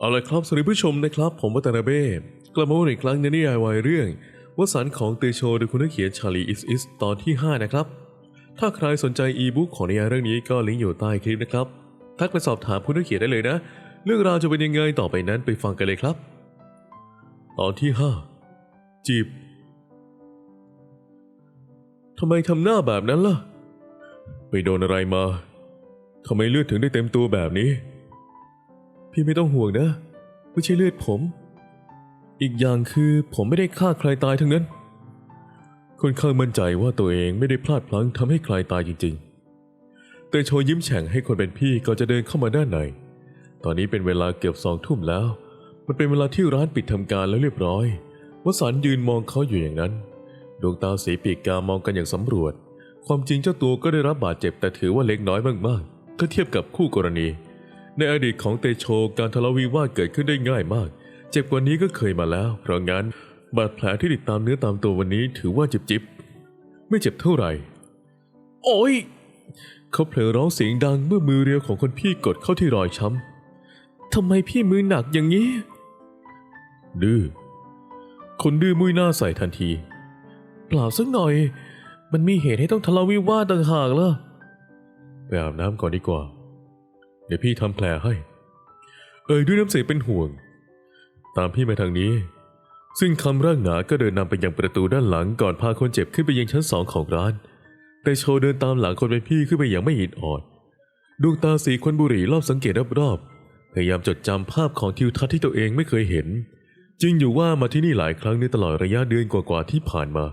เอาละครับสวัสดีผู้ชมนะครับ ผมวัตนาเบ้กลับมาวันอีกครั้งในนิยายวายเรื่องวสันต์ของเตโชโดยคุณนักเขียนชาลีอิสอิสตอนที่ 5 นะครับ ถ้าใครสนใจอีบุ๊กของนิยายเรื่องนี้ก็ลิงก์อยู่ใต้คลิปนะครับ ทักไปสอบถามผู้นักเขียนได้เลยนะ เรื่องราวจะเป็นยังไงต่อไปนั้นไปฟังกันเลยครับ ตอนที่ 5 จีบทำไมทำหน้าแบบนั้นล่ะ ไปโดนอะไรมาทำไมเลือดถึงได้เต็มตัวแบบนี้ พี่ไม่ต้องห่วงนะไม่ใช่เลือดผม อีกอย่างคือผมไม่ได้ฆ่าใครตายทั้งนั้นค่อนข้างมั่นใจว่าตัวเองไม่ได้พลาดพลั้งทำให้ใครตายจริงๆแต่โชยิ้มแฉ่งให้คนเป็นพี่ก็จะเดินเข้ามาด้านใน ตอนนี้เป็นเวลาเกือบสองทุ่มแล้ว มันเป็นเวลาที่ร้านปิดทำการแล้วเรียบร้อยวสันยืนมองเขาอยู่อย่างนั้น ดวงตาสีปีกกามองกันอย่างสำรวจ ความจริงเจ้าตัวก็ได้รับบาดเจ็บแต่ถือว่าเล็กน้อยมากๆ ถ้าเทียบกับคู่กรณี ในอดีตของเตโชการทะเลาะวิวาทเกิดขึ้นได้ง่ายมาก เจ็บกว่านี้ก็เคยมาแล้ว เพราะงั้นบาดแผลที่ติดตามเนื้อตามตัววันนี้ถือว่าจิบจิบไม่เจ็บเท่าไหร่ โอ้ยเขาเผลอร้องเสียงดังเมื่อมือเรียวของคนพี่กดเข้าที่รอยช้ำทำไมพี่มือหนักอย่างนี้ ดื้อคนดื้อมุ้ยหน้าใส่ทันที เปล่าสักหน่อย มันมีเหตุให้ต้องทะเลาะวิวาทต่างหากล่ะไปอาบน้ำก่อนดีกว่า เดี๋ยวพี่ทำแผลให้ เอ่ยด้วยน้ำเสียงเป็นห่วง ตามพี่มาทางนี้ ซึ่งคำร่างหนาก็เดินนำไปยังประตูด้านหลังก่อนพาคนเจ็บขึ้นไปยังชั้นสองของร้าน แต่โชว์เดินตามหลังคนเป็นพี่ขึ้นไปอย่างไม่อิดออดดวงตาสีควันบุหรี่รอบสังเกตรอบๆพยายามจดจำภาพของทิวทัศน์ที่ตัวเองไม่เคยเห็น จริงอยู่ว่ามาที่นี่หลายครั้งในตลอดระยะเดือนกว่าๆที่ผ่านมา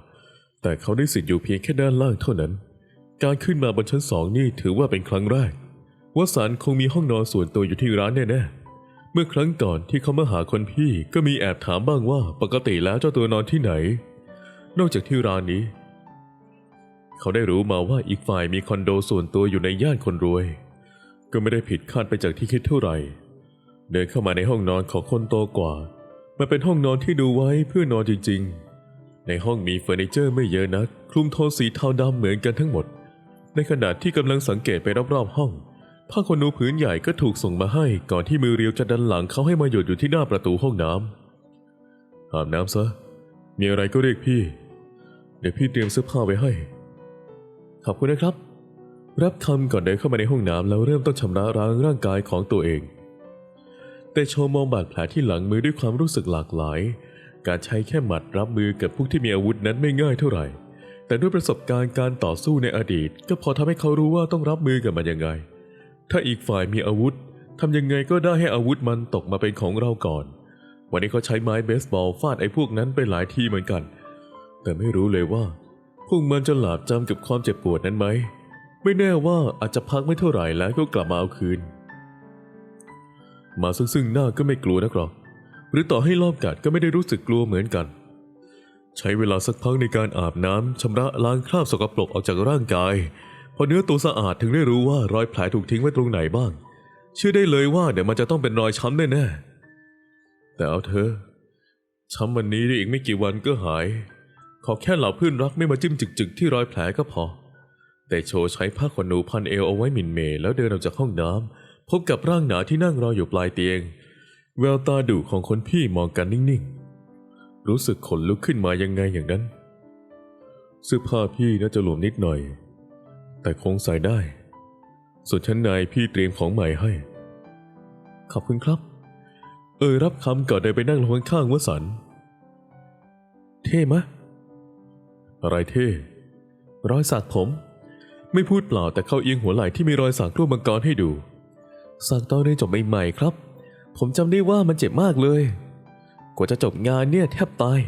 แต่เขาได้สิทธิ์อยู่เพียงแค่ด้านล่างเท่านั้น การขึ้นมาบนชั้นสองนี่ถือว่าเป็นครั้งแรก วสันคงมีห้องนอนส่วนตัวอยู่ที่ร้านแน่ๆเมื่อครั้งก่อนที่เขามาหาคนพี่ก็มีแอบถามบ้างว่าปกติแล้วเจ้าตัวนอนที่ไหน นอกจากที่ร้านนี้ เขาได้รู้มาว่าอีกฝ่ายมีคอนโดส่วนตัวอยู่ในย่านคนรวย ก็ไม่ได้ผิดคาดไปจากที่คิดเท่าไหร่ เดินเข้ามาในห้องนอนของคนโตกว่ามันเป็นห้องนอนที่ดูไว้เพื่อนอนจริง ๆ ในห้องมีเฟอร์นิเจอร์ไม่เยอะนัก คลุมโทนสีเทาดำเหมือนกันทั้งหมด ในขณะที่กำลังสังเกตไปรอบๆห้อง ผ้าขนหนูผืนใหญ่ก็ถูกส่งมาให้ก่อนที่มือเรียวจะดันหลังเขาให้มาหยุดอยู่ที่หน้าประตูห้องน้ำอาบน้ำซะ มีอะไรก็เรียกพี่ เดี๋ยวพี่เตรียมเสื้อผ้าไว้ให้ ขอบคุณนะครับ รับคำก่อนเดินเข้ามาในห้องน้ำแล้วเริ่มต้นชำระล้างร่างกายของตัวเอง แต่โชว์มองบาดแผลที่หลังมือด้วยความรู้สึกหลากหลาย การใช้แค่หมัดรับมือกับพวกที่มีอาวุธนั้นไม่ง่ายเท่าไหร่แต่ด้วยประสบการณ์การต่อสู้ในอดีต ก็พอทำให้เขารู้ว่าต้องรับมือกับมันยังไง ถ้าอีกฝ่ายมีอาวุธทำยังไงก็ได้ให้อาวุธมันตกมาเป็นของเราก่อน วันนี้เขาใช้ไม้เบสบอลฟาดไอ้พวกนั้นไปหลายทีเหมือนกัน แต่ไม่รู้เลยว่า พวกมันจะหลาบจำกับความเจ็บปวดนั้นไหม ไม่แน่ว่าอาจจะพักไม่เท่าไหร่แล้วก็กลับมาเอาคืน มาซึ่งซึ่งหน้าก็ไม่กลัวนักหรอก หรือต่อให้รอบกัดก็ไม่ได้รู้สึกกลัวเหมือนกัน ใช้เวลาสักพักในการอาบน้ำชำระล้างคราบสกปรกออกจากร่างกาย พอเนื้อตัวสะอาดถึงได้รู้ว่ารอยแผลถูกทิ้งไว้ตรงไหนบ้าง เชื่อได้เลยว่าเดี๋ยวมันจะต้องเป็นรอยช้ำแน่ๆแต่เอาเธอะช้ำวันนี้ได้อีกไม่กี่วันก็หาย ขอแค่เหล่าเพื่อนรักไม่มาจิ้มจึกๆ ที่รอยแผลก็พอ แต่โชใช้ผ้าขนหนูพันเอวเอาไว้หมิ่นเมย์แล้วเดินออกจากห้องน้ำพบกับร่างหนาที่นั่งรออยู่ปลายเตียง แววตาดุของคนพี่มองกันนิ่งๆ รู้สึกขนลุกขึ้นมายังไงอย่างนั้นเสื้อผ้าพี่น่าจะหลวมนิดหน่อย แต่คงใส่ได้ ส่วนชั้นในพี่เตรียมของใหม่ให้ ขอบคุณครับ เอ่ยรับคำก่อนเดินไปนั่งลงข้างๆวสัน เท่มะ อะไรเท่ รอยสักผม ไม่พูดเปล่าแต่เข้าเอียงหัวไหล่ที่มีรอยสักรูปมังกรให้ดู สักตอนเรียนจบใหม่ๆครับ ผมจำได้ว่ามันเจ็บมากเลย กว่าจะจบงานเนี่ยแทบตาย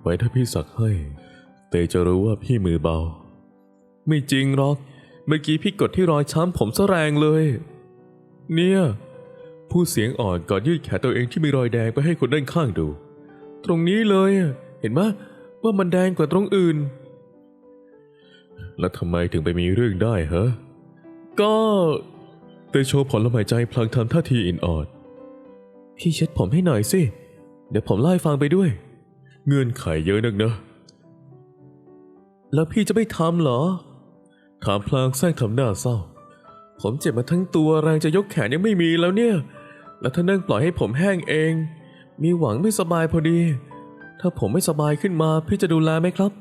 ไว้ถ้าพี่สักให้ เตจะรู้ว่าพี่มือเบา ไม่จริงหรอก เมื่อกี้พี่กดที่รอยช้ำผมซะแรงเลย เนี่ยผู้เสียงอ่อนก่อนยืดแขนตัวเองที่มีรอยแดงไปให้คนด้านข้างดู ตรงนี้เลยอะเห็นไหมว่ามันแดงกว่าตรงอื่น แล้วทำไมถึงไปมีเรื่องได้เหรอก็เตโชผ่อนลมหายใจพลางทำท่าทีอินออด พี่เช็ดผมให้หน่อยสิ เดี๋ยวผมเล่ฟังไปด้วย เงื่อนไขเยอะนักนะแล้วพี่จะไม่ทำเหรอ ถามพลางแทรกทำหน้าเศร้า ผมเจ็บมาทั้งตัวแรงจะยกแขนยังไม่มีแล้วเนี่ย แล้วถ้านั่งปล่อยให้ผมแห้งเอง มีหวังไม่สบายพอดี ถ้าผมไม่สบายขึ้นมาพี่จะดูแลไหมครับ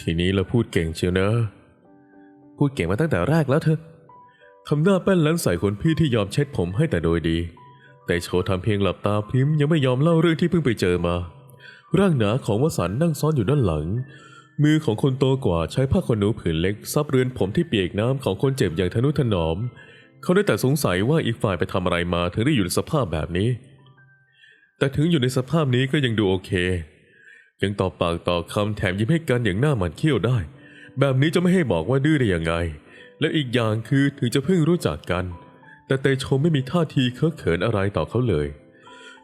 ทีนี้เราพูดเก่งเชียวนะ พูดเก่งมาตั้งแต่แรกแล้วเธอทำหน้าแป้นลันใส่คนพี่ที่ยอมเช็ดผมให้แต่โดยดี แต่โชว์ทำเพียงหลับตาพริ้มยังไม่ยอมเล่าเรื่องที่เพิ่งไปเจอมา ร่างหนาของวสันนั่งซ้อนอยู่ด้านหลัง มือของคนโตกว่าใช้ผ้าขนหนูผืนเล็กซับเรือนผมที่เปียกน้ำของคนเจ็บอย่างทนุถนอม เขาได้แต่สงสัยว่าอีกฝ่ายไปทำอะไรมาถึงได้อยู่ในสภาพแบบนี้ แต่ถึงอยู่ในสภาพนี้ก็ยังดูโอเค ยังตอบปากต่อคำแถมยิ้มให้กันอย่างหน้าหมันเขี้ยวได้ แบบนี้จะไม่ให้บอกว่าดื้อได้ยังไง และอีกอย่างคือถึงจะเพิ่งรู้จักกัน แต่เตโชไม่มีท่าทีเคอะเขินอะไรต่อเขาเลย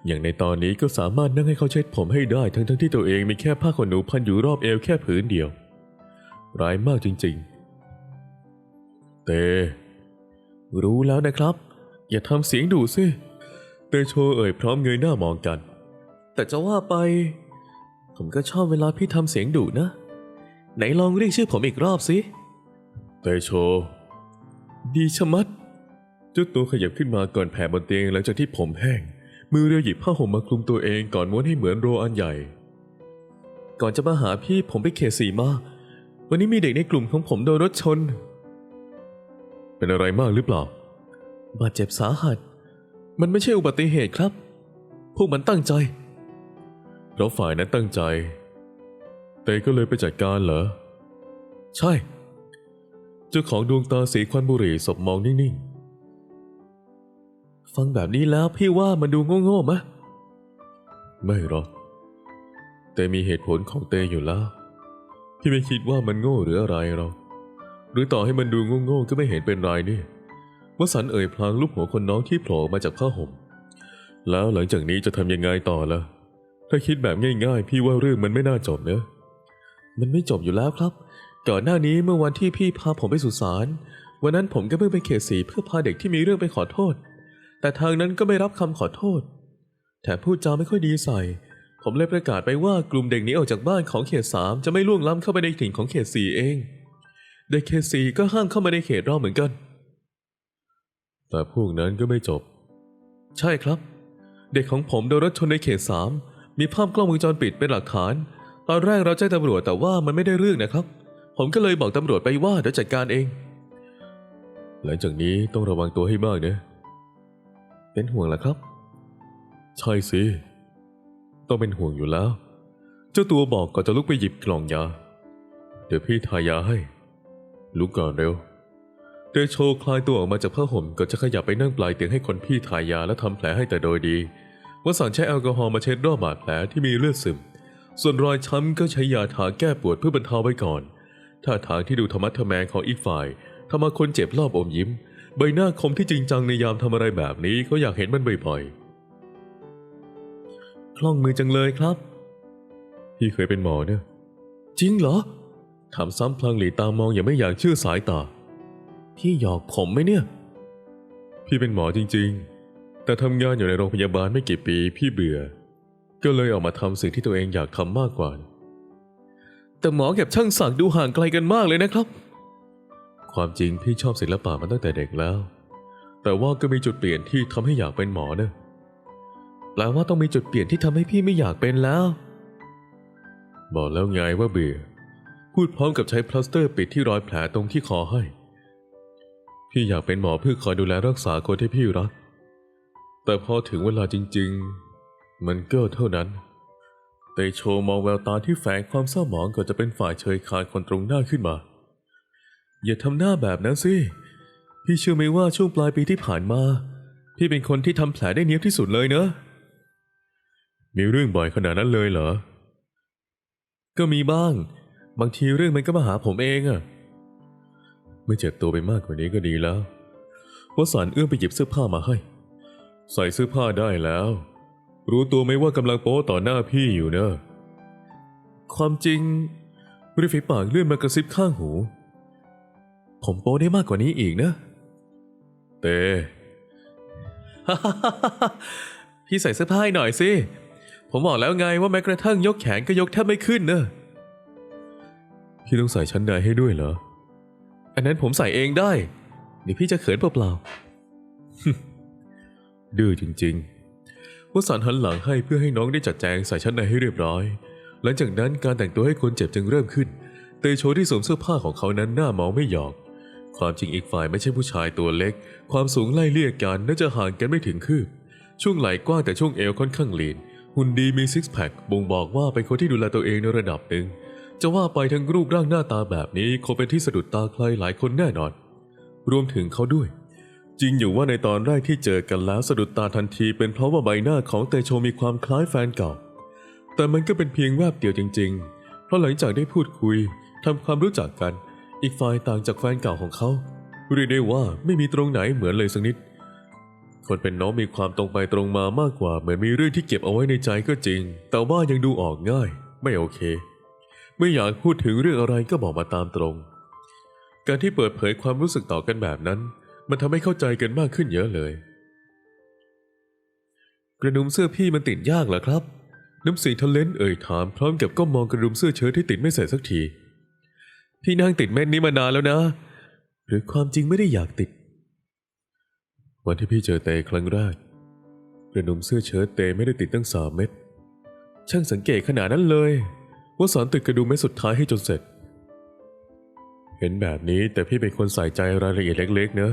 อย่างในตอนนี้ก็สามารถนั่งให้เขาเช็ดผมให้ได้ทั้งๆทที่ตัวเองมีแค่ผ้าขนหนูพันอยู่รอบเอวแค่ผืนเดียว ร้ายมากจริง ๆ เต รู้แล้วนะครับ อย่าทำเสียงดุสิเตโชเอ่ยพร้อมเงยหน้ามองกัน แต่จะว่าไป ผมก็ชอบเวลาพี่ทำเสียงดุนะ ไหนลองเรียกชื่อผมอีกรอบสิเตโช ดีชะมัดจ้าตัวขยับขึ้นมาก่อนแผ่บนเตียงหลังจากที่ผมแห้ง มือเรียวหยิบผ้าห่มมาคลุมตัวเองก่อนม้วนให้เหมือนโรอันใหญ่ ก่อนจะมาหาพี่ผมไปเขตสีมาวันนี้มีเด็กในกลุ่มของผมโดนรถชน เป็นอะไรมากหรือเปล่า บาดเจ็บสาหัส มันไม่ใช่อุบัติเหตุครับ พวกมันตั้งใจ เพราะฝ่ายนั้นตั้งใจ เตก็เลยไปจัดการเหรอ ใช่ เจ้าของดวงตาสีควันบุหรี่ศพมองนิ่งๆ ฟังแบบนี้แล้วพี่ว่ามันดูโง่ๆมะ ไม่หรอก แต่มีเหตุผลของเตอยู่แล้ว พี่ไม่คิดว่ามันโง่หรืออะไรหรอกหรือต่อให้มันดูโง่ๆก็ไม่เห็นเป็นไรนี่วสันเอ่ยพลางลูกหัวคนน้องที่โผล่มาจากผ้าห่ม แล้วหลังจากนี้จะทำยังไงต่อล่ะ ถ้าคิดแบบง่ายๆ พี่ว่าเรื่องมันไม่น่าจบเนะ มันไม่จบอยู่แล้วครับ ก่อนหน้านี้เมื่อวันที่พี่พาผมไปสุสาน วันนั้นผมก็เพิ่งไปเขตสีเพื่อพาเด็กที่มีเรื่องไปขอโทษ แต่ทางนั้นก็ไม่รับคำขอโทษ แถมพูดจาไม่ค่อยดีใส่ ผมเลยประกาศไปว่ากลุ่มเด็กนี้ออกจากบ้านของเขตสามจะไม่ล่วงล้ำเข้าไปในถิ่นของเขตสี่เองเด็กเขตสี่ก็ห้ามเข้ามาในเขตเราเหมือนกัน แต่พวกนั้นก็ไม่จบ ใช่ครับ เด็กของผมโดนรถชนในเขตสามมีภาพกล้องวงจรปิดเป็นหลักฐาน ตอนแรกเราแจ้งตำรวจแต่ว่ามันไม่ได้เรื่องนะครับ ผมก็เลยบอกตำรวจไปว่าเดี๋ยวจัดการเอง หลังจากนี้ต้องระวังตัวให้มากนะ เป็นห่วงเหรอครับ ใช่สิ ต้องเป็นห่วงอยู่แล้ว เจ้าตัวบอกก่อนจะลุกไปหยิบกล่องยา เดี๋ยวพี่ทายาให้ ลุกก่อนเร็วเดโชคลายตัวออกมาจากผ้าห่มก่อนจะขยับไปนั่งปลายเตียงให้คนพี่ทายาและทำแผลให้แต่โดยดีวสันต์ใช้แอลกอฮอล์มาเช็ดรอบบาดแผลที่มีเลือดซึม ส่วนรอยช้ำก็ใช้ยาทาแก้ปวดเพื่อบรรเทาไว้ก่อน ท่าทางที่ดูธรรมะทแมงของอีกฝ่ายทำเอาคนเจ็บรอบอมยิ้ม ใบหน้าคมที่จริงจังในยามทำอะไรแบบนี้เขาอยากเห็นมันบ่อยๆ คล่องมือจังเลยครับ พี่เคยเป็นหมอเนี่ย จริงเหรอ ถามซ้ำพลางหลีตามองอย่างไม่อยากเชื่อสายตา พี่หยอกผมไหมเนี่ย พี่เป็นหมอจริง ๆ แต่ทำงานอยู่ในโรงพยาบาลไม่กี่ปีพี่เบื่อ ก็เลยออกมาทำสิ่งที่ตัวเองอยากทำมากกว่า แต่หมอกับช่างศักดิ์ดูห่างไกลกันมากเลยนะครับ ความจริงพี่ชอบศิลปะมาตั้งแต่เด็กแล้ว แต่ว่าก็มีจุดเปลี่ยนที่ทำให้อยากเป็นหมอเนะแปลว่าต้องมีจุดเปลี่ยนที่ทำให้พี่ไม่อยากเป็นแล้ว บอกแล้วไงว่าเบื่อ พูดพร้อมกับใช้พลาสเตอร์ปิดที่รอยแผลตรงที่คอให้ พี่อยากเป็นหมอเพื่อคอยดูแลรักษาคนที่พี่รัก แต่พอถึงเวลาจริง ๆ มันก็เท่านั้นเตโชมองแววตาที่แฝงความเศร้าหมองก่อนจะเป็นฝ่ายเชยคานคนตรงหน้าขึ้นมา อย่าทำหน้าแบบนั้นสิ พี่เชื่อไหมว่าช่วงปลายปีที่ผ่านมา พี่เป็นคนที่ทำแผลได้เนี้ยบที่สุดเลยเนอะ มีเรื่องบ่อยขนาดนั้นเลยเหรอ ก็มีบ้าง บางทีเรื่องมันก็มาหาผมเองอะไม่เจ็บตัวไปมากกว่านี้ก็ดีแล้ววสันเอื้อมไปหยิบเสื้อผ้ามาให้ ใส่เสื้อผ้าได้แล้ว รู้ตัวไหมว่ากำลังโป๊ต่อหน้าพี่อยู่เนอะ ความจริงริมฝีปากเลื่อนมากระซิบข้างหู ผมโป๊ได้มากกว่านี้อีกนะ เต้พี่ใส่เสื้อผ้าให้หน่อยสิ ผมบอกแล้วไงว่าแม้กระทั่งยกแขนก็ยกแทบไม่ขึ้นเนอะพี่ต้องใส่ชั้นในให้ด้วยเหรอ อันนั้นผมใส่เองได้ เดี๋ยวพี่จะเขินเปล่าๆดื้อจริงๆวสันหันหลังให้เพื่อให้น้องได้จัดแจงใส่ชั้นในให้เรียบร้อย หลังจากนั้นการแต่งตัวให้คนเจ็บจึงเริ่มขึ้น เตโชที่สวมเสื้อผ้าของเขานั้นหน้ามองไม่หยอก ความจริงอีกฝ่ายไม่ใช่ผู้ชายตัวเล็ก ความสูงไล่เลี่ยกันน่าจะห่างกันไม่ถึงคืบ ช่วงไหล่กว้างแต่ช่วงเอวค่อนข้างลีน หุ่นดีมีซิกแพคบ่งบอกว่าเป็นคนที่ดูแลตัวเองในระดับหนึ่ง จะว่าไปทั้งรูปร่างหน้าตาแบบนี้คงเป็นที่สะดุดตาใครหลายคนแน่นอน รวมถึงเขาด้วย จริงอยู่ว่าในตอนแรกที่เจอกันแล้วสะดุดตาทันที เป็นเพราะว่าใบหน้าของเตโชมีความคล้ายแฟนเก่า แต่มันก็เป็นเพียงแวบเดียวจริง ๆ เพราะหลังจากได้พูดคุยทำความรู้จักกัน อีกฝ่ายต่างจากแฟนเก่าของเขาเรียกได้ว่าไม่มีตรงไหนเหมือนเลยสักนิด คนเป็นน้องมีความตรงไปตรงมามากกว่า เหมือนมีเรื่องที่เก็บเอาไว้ในใจก็จริง แต่ว่ายังดูออกง่าย ไม่โอเค ไม่อยากพูดถึงเรื่องอะไรก็บอกมาตามตรง การที่เปิดเผยความรู้สึกต่อกันแบบนั้น มันทำให้เข้าใจกันมากขึ้นเยอะเลย กระดุมเสื้อพี่มันติดยากเหรอครับ น้ำเสียงทะเลนเอ่ยถามพร้อมกับก็มองกระดุมเสื้อเชิ้ตที่ติดไม่ใส่สักที พี่นั่งติดเม็ดนี้มานานแล้วนะ หรือความจริงไม่ได้อยากติด วันที่พี่เจอเตครั้งแรกกระดุมเสื้อเชิ้ตเตไม่ได้ติดตั้งสามเม็ดช่างสังเกตขนาดนั้นเลย ว่าสอนติดกระดุมเม็ดสุดท้ายให้จนเสร็จ เห็นแบบนี้แต่พี่เป็นคนใส่ใจรายละเอียดเล็กๆเนอะ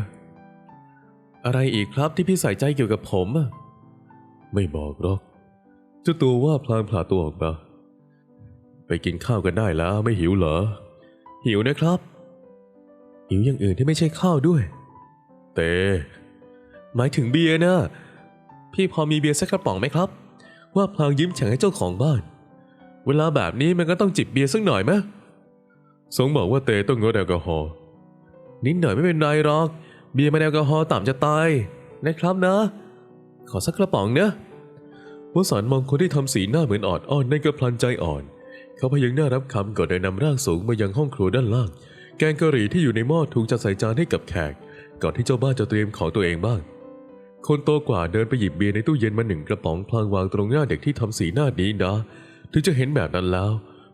อะไรอีกครับที่พี่ใส่ใจเกี่ยวกับผมอะไม่บอกหรอกเจ้าตัวว่าพลางผลาตัวออกมาไปกินข้าวกันได้แล้วไม่หิวเหรอ หิวนะครับ หิวอย่างอื่นที่ไม่ใช่ข้าวด้วย เต หมายถึงเบียร์นะพี่พอมีเบียร์สักกระป๋องไหมครับ ว่าพลางยิ้มแฉ่งให้เจ้าของบ้าน เวลาแบบนี้มันก็ต้องจิบเบียร์สักหน่อยไหมสงบอกว่าเตต้องงดแอลกอฮอล์นิดหน่อยไม่เป็นไรหรอก เบียร์มันแอลกอฮอล์ต่ำจะตายนะครับนะ ขอสักกระป๋องเนะวสันมองคนที่ทำสีหน้าเหมือนออดอ้อนนั่นก็พลันใจอ่อน เขาพยักหน้ารับคำก่อนเดินนำร่างสูงมายังห้องครัวด้านล่าง แกงกะหรี่ที่อยู่ในหม้อถูกจัดใส่จานให้กับแขก ก่อนที่เจ้าบ้านจะเตรียมของตัวเองบ้าง คนโตกว่าเดินไปหยิบเบียร์ในตู้เย็นมาหนึ่งกระป๋องพลางวางตรงหน้าเด็กที่ทำสีหน้าดีนะ ถึงจะเห็นแบบนั้นแล้ว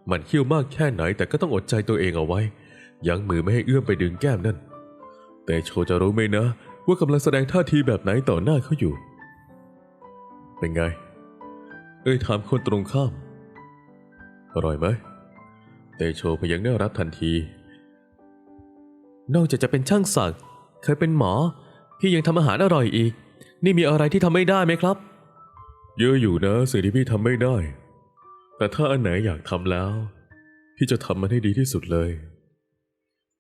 มันเขี้ยวมากแค่ไหนแต่ก็ต้องอดใจตัวเองเอาไว้ ยั้งมือไม่ให้เอื้อมไปดึงแก้มนั่น แต่โชจะรู้ไหมนะ ว่ากำลังแสดงท่าทีแบบไหนต่อหน้าเขาอยู่ เป็นไง เอ้ยถามคนตรงข้าม อร่อยไหมเตโชพยักหน้รับทันที นอกจากจะเป็นช่างสักดิ์เคยเป็นหมอ พี่ยังทำอาหารอร่อยอีก นี่มีอะไรที่ทำไม่ได้ไหมครับ เยอะอยู่นะสิ่งที่พี่ทำไม่ได้ แต่ถ้าอันไหนอยากทำแล้ว พี่จะทำมันให้ดีที่สุดเลย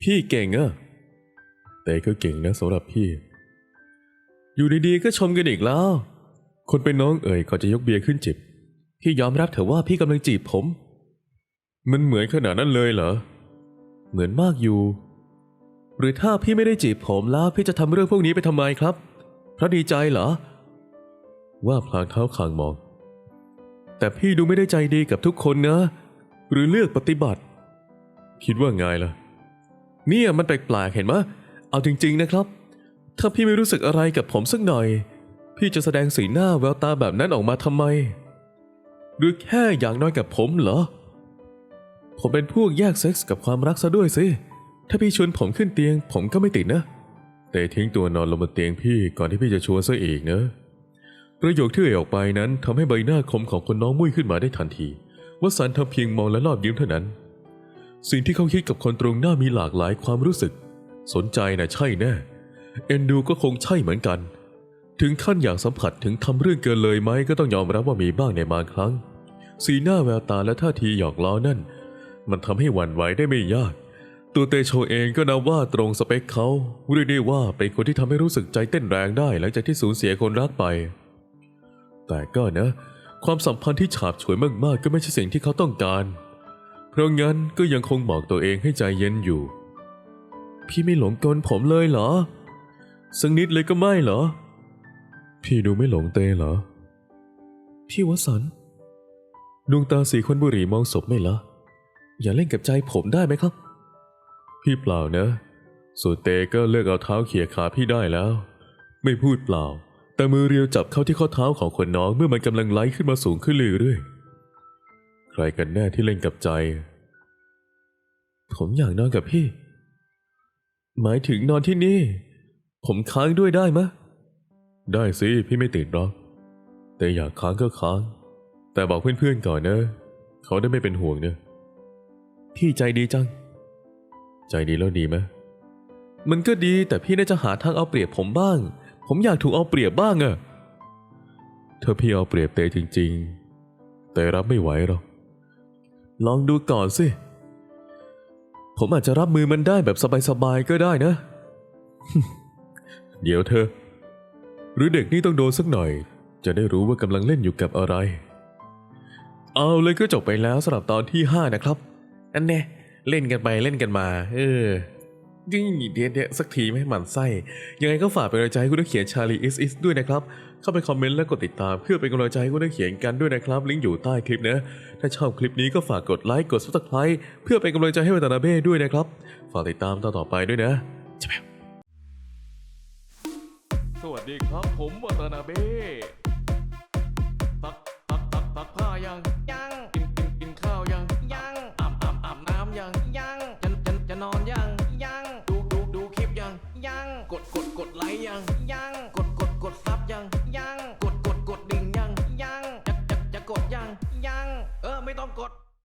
พี่เก่งอะแต่ก็เก่งนะสำหรับพี่ อยู่ดีๆก็ชมกันอีกแล้ว คนเป็นน้องเอ่ยก่อนจะยกเบียร์ขึ้นจิบ พี่ยอมรับเถอะว่าพี่กำลังจีบผม มันเหมือนขนาดนั้นเลยเหรอ เหมือนมากอยู่ หรือถ้าพี่ไม่ได้จีบผมแล้วพี่จะทำเรื่องพวกนี้ไปทำไมครับ เพราะดีใจเหรอ ว่าพลางเท้าคางมอง แต่พี่ดูไม่ได้ใจดีกับทุกคนนะ หรือเลือกปฏิบัติ คิดว่าไงล่ะ เนี่ยมันแปลกๆเห็นไหมเอาจริง ๆนะครับ ถ้าพี่ไม่รู้สึกอะไรกับผมสักหน่อย พี่จะแสดงสีหน้าแววตาแบบนั้นออกมาทำไม หรือแค่อยากน้อยกับผมเหรอ ผมเป็นพวกแยกเซ็กส์กับความรักซะด้วยสิ ถ้าพี่ชวนผมขึ้นเตียง ผมก็ไม่ติดนะ แต่ทิ้งตัวนอนลงบนเตียงพี่ก่อนที่พี่จะชวนซะอีกนะ ประโยคที่เอ่ยออกไปนั้นทำให้ใบหน้าคมของคนน้องมุ้ยขึ้นมาได้ทันทีว่าสันทำเพียงมองและรอบยิ้มเท่านั้น สิ่งที่เขาคิดกับคนตรงหน้ามีหลากหลายความรู้สึก สนใจนะใช่แน่ เอ็นดูก็คงใช่เหมือนกัน ถึงขั้นอยากสัมผัสถึงทำเรื่องเกินเลยไหมก็ต้องยอมรับว่ามีบ้างในบางครั้ง สีหน้าแววตาและท่าทีหยอกล้อนั่น มันทำให้หวั่นไหวได้ไม่ยาก ตัวเตโชเองก็นับว่าตรงสเปคเขาเรียกได้ว่าเป็นคนที่ทำให้รู้สึกใจเต้นแรงได้หลังจากที่สูญเสียคนรักไป แต่ก็นะ ความสัมพันธ์ที่ฉาบฉวยมากๆ ก็ไม่ใช่สิ่งที่เขาต้องการ เพราะงั้นก็ยังคงบอกตัวเองให้ใจเย็นอยู่ พี่ไม่หลงกลผมเลยเหรอสักนิดเลยก็ไม่เหรอ พี่ดูไม่หลงเตเหรอ พี่วสันดวงตาสีควันบุหรี่มองศพไม่ละ อย่าเล่นกับใจผมได้ไหมครับ พี่เปล่านะส่วนเตก็เลิกเอาเท้าเขี่ยขาพี่ได้แล้ว ไม่พูดเปล่า แต่มือเรียวจับเข้าที่ข้อเท้าของคนน้องเมื่อมันกำลังไหลขึ้นมาสูงขึ้นเรื่อยๆใครกันแน่ที่เล่นกับใจ ผมอยากนอนกับพี่ หมายถึงนอนที่นี่ ผมค้างด้วยได้มะได้สิพี่ไม่ติดหรอกแต่อยากค้างก็ค้าง แต่บอกเพื่อนๆก่อนนะ เขาได้ไม่เป็นห่วงเนะ พี่ใจดีจัง ใจดีแล้วดีไหมมันก็ดีแต่พี่น่าจะหาทางเอาเปรียบผมบ้าง ผมอยากถูกเอาเปรียบบ้างอะถ้าพี่เอาเปรียบเตจริง ๆ แต่รับไม่ไหวหรอก ลองดูก่อนสิ ผมอาจจะรับมือมันได้แบบสบายๆก็ได้นะ เดี๋ยวเธอ หรือเด็กนี่ต้องโดนสักหน่อย จะได้รู้ว่ากำลังเล่นอยู่กับอะไร เอาเลยก็จบไปแล้วสำหรับตอนที่ 5 นะครับ อันแน่เล่นกันไปเล่นกันมา เออยิ่งเดียดๆสักทีไม่ให้หมันไส้ ยังไงก็ฝากเป็นกำลังใจให้คุณนักเขียนชาลีอิสอิสด้วยนะครับ เข้าไปคอมเมนต์และกดติดตาม เพื่อเป็นกำลังใจให้คุณนักเขียนกันด้วยนะครับ ลิงก์อยู่ใต้คลิปนะ ถ้าชอบคลิปนี้ก็ฝากกดไลค์กด subscribe เพื่อเป็นกำลังใจให้วัตนาเบ้ด้วยนะครับ ฝากติดตามตอนต่อไปด้วยนะจะแบบสวัสดีครับผมวัตนาเบ้